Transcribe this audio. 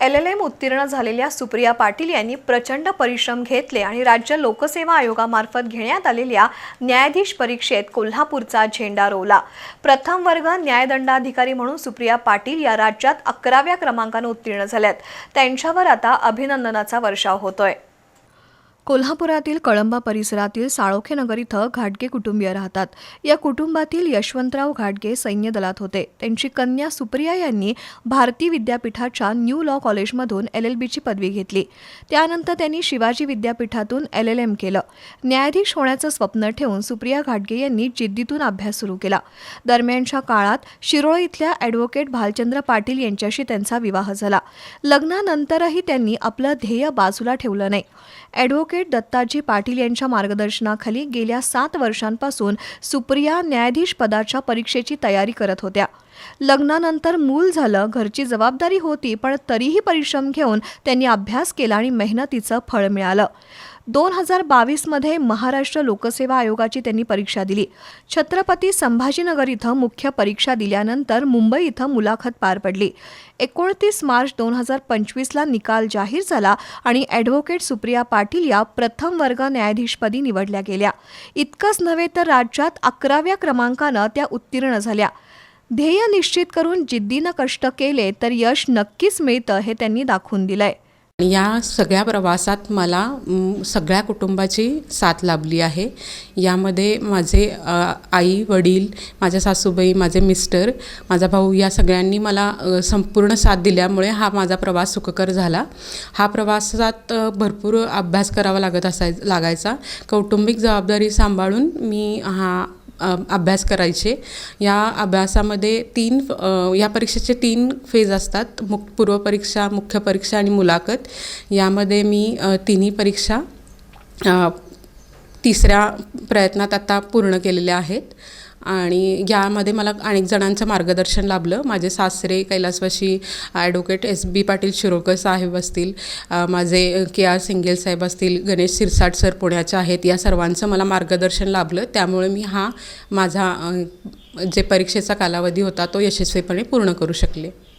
L L M उत्तीर्ण झालेल्या सुप्रिया पाटील यांनी प्रचंड परिश्रम घेतले आणि राज्य लोकसेवा आयोगामार्फत घेण्यात आलेल्या न्यायाधीश परीक्षेत कोल्हापूरचा झेंडा रोवला. प्रथम वर्ग न्यायदंडाधिकारी म्हणून सुप्रिया पाटील या राज्यात अकराव्या क्रमांकानं उत्तीर्ण झाल्यात. त्यांच्यावर आता अभिनंदनाचा वर्षाव होतोय. कोल्हापुरातील कळंबा परिसरातील साळोखे नगर इथं घाटगे कुटुंबीय राहतात. या कुटुंबातील यशवंतराव घाटगे सैन्य दलात होते. त्यांची कन्या सुप्रिया यांनी भारती विद्यापीठाच्या न्यू लॉ कॉलेजमधून एल एल बीची पदवी घेतली. त्यानंतर त्यांनी शिवाजी विद्यापीठातून एल एल एम केलं. न्यायाधीश होण्याचं स्वप्न ठेवून सुप्रिया घाटगे यांनी जिद्दीतून अभ्यास सुरू केला. दरम्यानच्या काळात शिरोळ इथल्या ॲडव्होकेट भालचंद्र पाटील यांच्याशी त्यांचा विवाह झाला. लग्नानंतरही त्यांनी आपलं ध्येय बाजूला ठेवलं नाही. ॲडव्होकेट दत्ताजी पाटील यांच्या मार्गदर्शनाखाली गेल्या सात वर्षांपासून सुप्रिया न्यायाधीश पदाच्या परीक्षेची तयारी करत होत्या. लग्नानंतर मूल झालं घरची जबाबदारी होती पण तरीही परिश्रम घेऊन त्यांनी अभ्यास केला आणि मेहनतीचं फळ मिळालं. दोन हजार बावीसमध्ये महाराष्ट्र लोकसेवा आयोगाची त्यांनी परीक्षा दिली. छत्रपती संभाजीनगर इथं मुख्य परीक्षा दिल्यानंतर मुंबई इथं मुलाखत पार पडली. एकोणतीस मार्च दोन हजार पंचवीसला निकाल जाहीर झाला आणि ॲडव्होकेट सुप्रिया पाटील या प्रथम वर्ग न्यायाधीशपदी निवडल्या गेल्या. इतकंच नव्हे तर राज्यात अकराव्या क्रमांकानं त्या उत्तीर्ण झाल्या. ध्येय निश्चित करून जिद्दीनं कष्ट केले तर यश नक्कीच मिळतं हे त्यांनी दाखवून दिलंय. या सगळ्या प्रवासात मला सगळ्या कुटुंबाची साथ लाभली आहे. यामध्ये माझे आई वडील माझ्या सासूबाई माझे मिस्टर माझा भाऊ या सगळ्यांनी मला संपूर्ण साथ दिल्यामुळे हा माझा प्रवास सुखकर झाला. हा प्रवासात भरपूर अभ्यास करावा लागत असाय लागायचा. कौटुंबिक जबाबदारी सांभाळून मी हा अभ्यास करायचे. या अभ्यासामध्ये तीन या परीक्षेचे तीन फेज असतात. मुक पूर्वपरीक्षा मुख्य परीक्षा आणि मुलाखत. यामध्ये मी तिन्ही परीक्षा तिसऱ्या प्रयत्नात आता पूर्ण केलेल्या आहेत. आणि यामध्ये मला अनेक जणांचं मार्गदर्शन लाभलं. माझे सासरे कैलासवाशी advocate S B Patil Shirolkar साहेब असतील माझे के आर सिंगेल साहेब असतील गणेश सिरसाट सर पुण्याचे आहेत या सर्वांचं मला मार्गदर्शन लाभलं. त्यामुळे मी हा माझा जे परीक्षेचा कालावधी होता तो यशस्वीपणे पूर्ण करू शकले.